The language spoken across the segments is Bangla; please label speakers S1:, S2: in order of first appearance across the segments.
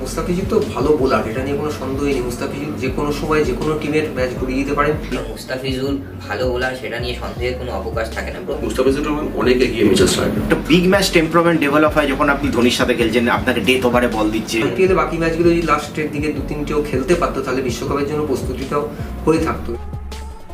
S1: মুস্তাফিজুর তো ভালো বোলার এটা নিয়ে কোনো সন্দেহই নেই। মুস্তাফিজুর যে কোনো সময় যে কোনো টিমের ম্যাচ ঘুরিয়ে দিতে পারেন।
S2: মুস্তাফিজুর ভালো বোলার সেটা নিয়ে সন্দেহের কোনো অবকাশ থাকে না
S3: মুস্তাফিজুর অনেক এগিয়ে মিচেল স্টার্ক
S4: একটা বিগ ম্যাচ টেম্পারমেন্ট ডেভেলপ হয় যখন আপনি ধোনির সাথে খেলছেন আপনাকে ডেথ ওভারে বল দিচ্ছে।
S1: আইপিএলে বাকি ম্যাচগুলো যদি লাস্টের দিকে দু তিনটেও খেলতে পারতো তাহলে বিশ্বকাপের জন্য প্রস্তুতিটাও হয়ে থাকতো।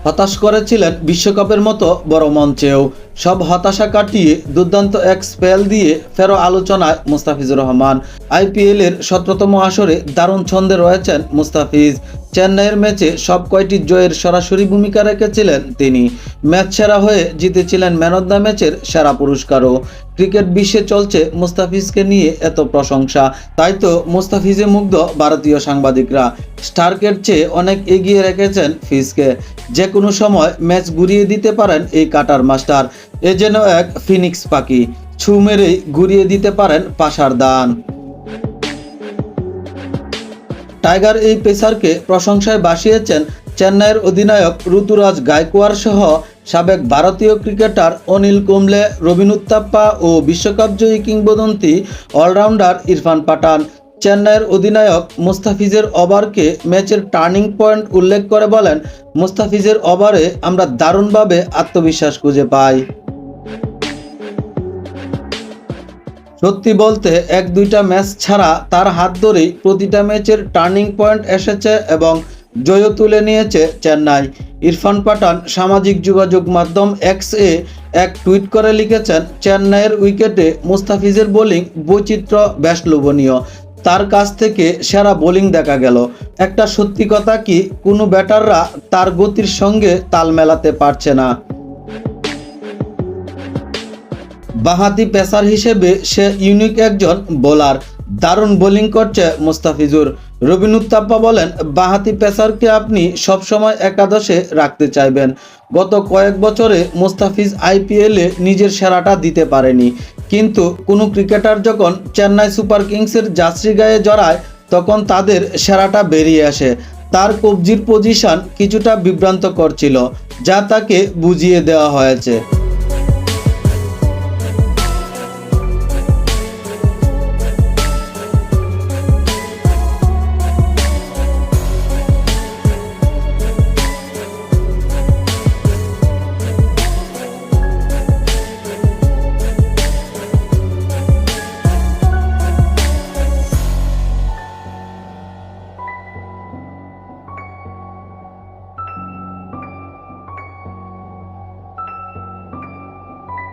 S5: হতাশ করেছিলেন বিশ্বকাপের মতো বড় মঞ্চেও। সব হতাশা কাটিয়ে দুর্দান্ত এক স্পেল দিয়ে ফেরো আলোচনায় মুস্তাফিজুর রহমান। আইপিএলের সতেরোতম আসরে দারুণ ছন্দে রয়েছেন মুস্তাফিজ। চেন্নাইয়ের ম্যাচে সব কয়টি জয়ের সরাসরি ভূমিকা রেখেছিলেন তিনি। ম্যাচ সেরা হয়ে জিতেছিলেন ম্যান অব দ্য ম্যাচের সেরা পুরস্কারও। ক্রিকেট বিশ্বে চলছে মুস্তাফিজকে নিয়ে এত প্রশংসা। তাই তো মুস্তাফিজে মুগ্ধ ভারতীয় সাংবাদিকরা। স্টার্কের চেয়ে অনেক এগিয়ে রেখেছেন ফিজকে। যে কোনো সময় ম্যাচ ঘুরিয়ে দিতে পারেন এই কাটার মাস্টার। এ যেন এক ফিনিক্স পাখি। ছু মেরেই ঘুরিয়ে দিতে পারেন পাশার দান। টাইগার এই পেসারকে প্রশংসায় বাসিয়েছেন চেন্নাইয়ের অধিনায়ক ঋতুরাজ গায়কোয়াড় সহ সাবেক ভারতীয় ক্রিকেটার অনিল কুম্বলে রবিন উত্তাপ্পা ও বিশ্বকাপ জয়ী কিংবদন্তি অলরাউন্ডার ইরফান পাঠান। চেন্নাইয়ের অধিনায়ক মুস্তাফিজের ওভারকে ম্যাচের টার্নিং পয়েন্ট উল্লেখ করে বলেন, মুস্তাফিজের ওভারে আমরা দারুণভাবে আত্মবিশ্বাস খুঁজে পাই। সত্যি বলতে, এক দুইটা ম্যাচ ছাড়া তার হাত ধরেই প্রতিটা ম্যাচের টার্নিং পয়েন্ট এসেছে এবং জয়ও তুলে নিয়েছে চেন্নাই। ইরফান পাঠান সামাজিক যোগাযোগ মাধ্যম এক্স এ এক টুইট করে লিখেছেন, চেন্নাইয়ের উইকেটে মুস্তাফিজের বোলিং বৈচিত্র্য বেশ লোভনীয়। তার কাছ থেকে সেরা বোলিং দেখা গেল। একটা সত্যি কথা কি, কোনো ব্যাটাররা তার গতির সঙ্গে তাল মেলাতে পারছে না। বাঁহাতি পেসার হিসেবে সে ইউনিক একজন বোলার। দারুণ বোলিং করছে মুস্তাফিজুর। রবিন উত্তাপ্পা বলেন, বাঁহাতি পেসারকে আপনি সবসময় একাদশে রাখতে চাইবেন। গত কয়েক বছরে মুস্তাফিজ আইপিএলে নিজের সেরাটা দিতে পারেনি। কিন্তু কোনো ক্রিকেটার যখন চেন্নাই সুপার কিংসের যাত্রী গায়ে জড়ায়, তখন তাদের সেরাটা বেরিয়ে আসে। তার কবজির পজিশন কিছুটা বিভ্রান্ত করছিল যা তাকে বুঝিয়ে দেওয়া হয়েছে।